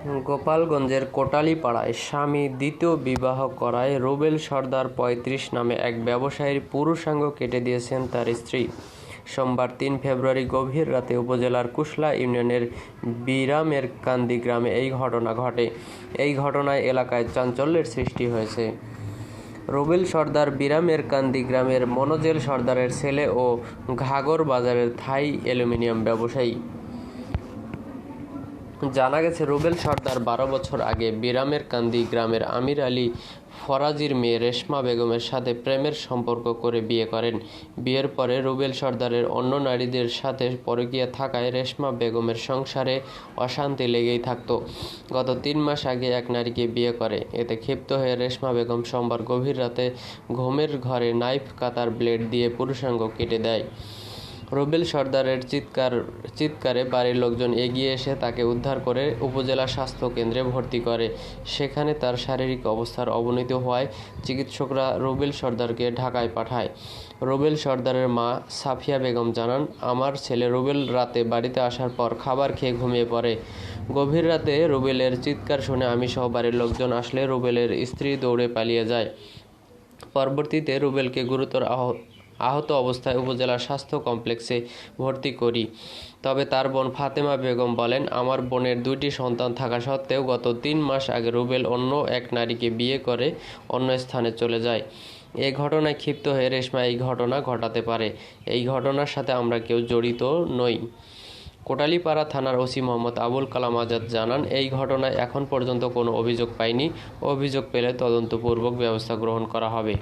গোপালগঞ্জের কোটালীপাড়ায় স্বামী দ্বিতীয় বিবাহ করায় রুবেল সর্দার পঁয়ত্রিশ নামে এক ব্যবসায়ীর পুরুষাঙ্গ কেটে দিয়েছেন তার স্ত্রী। সোমবার তিন ফেব্রুয়ারি গভীর রাতে উপজেলার কুশলা ইউনিয়নের বিরামের কান্দি গ্রামে এই ঘটনা ঘটে। এই ঘটনায় এলাকায় চাঞ্চল্যের সৃষ্টি হয়েছে। রুবেল সর্দার বিরামের কান্দি গ্রামের মনোজেল সর্দারের ছেলে ও ঘাগর বাজারের থাই অ্যালুমিনিয়াম ব্যবসায়ী। জানা গেছে, রুবেল সর্দার বারো বছর আগে বিরামের কান্দি গ্রামের আমির আলী ফরাজির মেয়ে রেশমা বেগমের সাথে প্রেমের সম্পর্ক করে বিয়ে করেন। বিয়ের পরে রুবেল সর্দারের অন্য নারীদের সাথে পরকীয়া থাকায় রেশমা বেগমের সংসারে অশান্তি লেগেই থাকতো। গত তিন মাস আগে এক নারীকে বিয়ে করে। এতে ক্ষিপ্ত হয়ে রেশমা বেগম সোমবার গভীর রাতে ঘুমের ঘরে নাইফ কাতার ব্লেড দিয়ে পুরুষাঙ্গ কেটে দেয়। রুবেল সর্দারের চিৎকার, চিৎকারে বাড়ির লোকজন এগিয়ে এসে তাকে উদ্ধার করে উপজেলা স্বাস্থ্য কেন্দ্রে ভর্তি করে। সেখানে তার শারীরিক অবস্থার অবনতি হওয়ায় চিকিৎসকরা রুবেল সর্দারকে ঢাকায় পাঠায়। রুবেল সর্দারের মা সাফিয়া বেগম জানান, আমার ছেলে রুবেল রাতে বাড়িতে আসার পর খাবার খেয়ে ঘুমিয়ে পড়ে। গভীর রাতে রুবেলের চিৎকার শুনে আমি সহ বাড়ির লোকজন আসলে রুবেলের স্ত্রী দৌড়ে পালিয়ে যায়। পরবর্তীতে রুবেলকে গুরুতর আহত অবস্থায় উপজেলা স্বাস্থ্য কমপ্লেক্সে ভর্তি করি। তবে তার বোন ফাতেমা বেগম বলেন, আমার বোনের দুইটি সন্তান থাকা সত্ত্বেও গত তিন মাস আগে রুবেল অন্য এক নারীকে বিয়ে করে অন্য স্থানে চলে যায়। এ ঘটনায় ক্ষিপ্ত হয়ে রেশমা এই ঘটনা ঘটাতে পারে। এই ঘটনার সাথে আমরা কেউ জড়িত নই। কোটালীপাড়া থানার ওসি মোহাম্মদ আবুল কালাম আজাদ জানান, এই ঘটনায় এখন পর্যন্ত কোনো অভিযোগ পাইনি। অভিযোগ পেলে তদন্তপূর্বক ব্যবস্থা গ্রহণ করা হবে।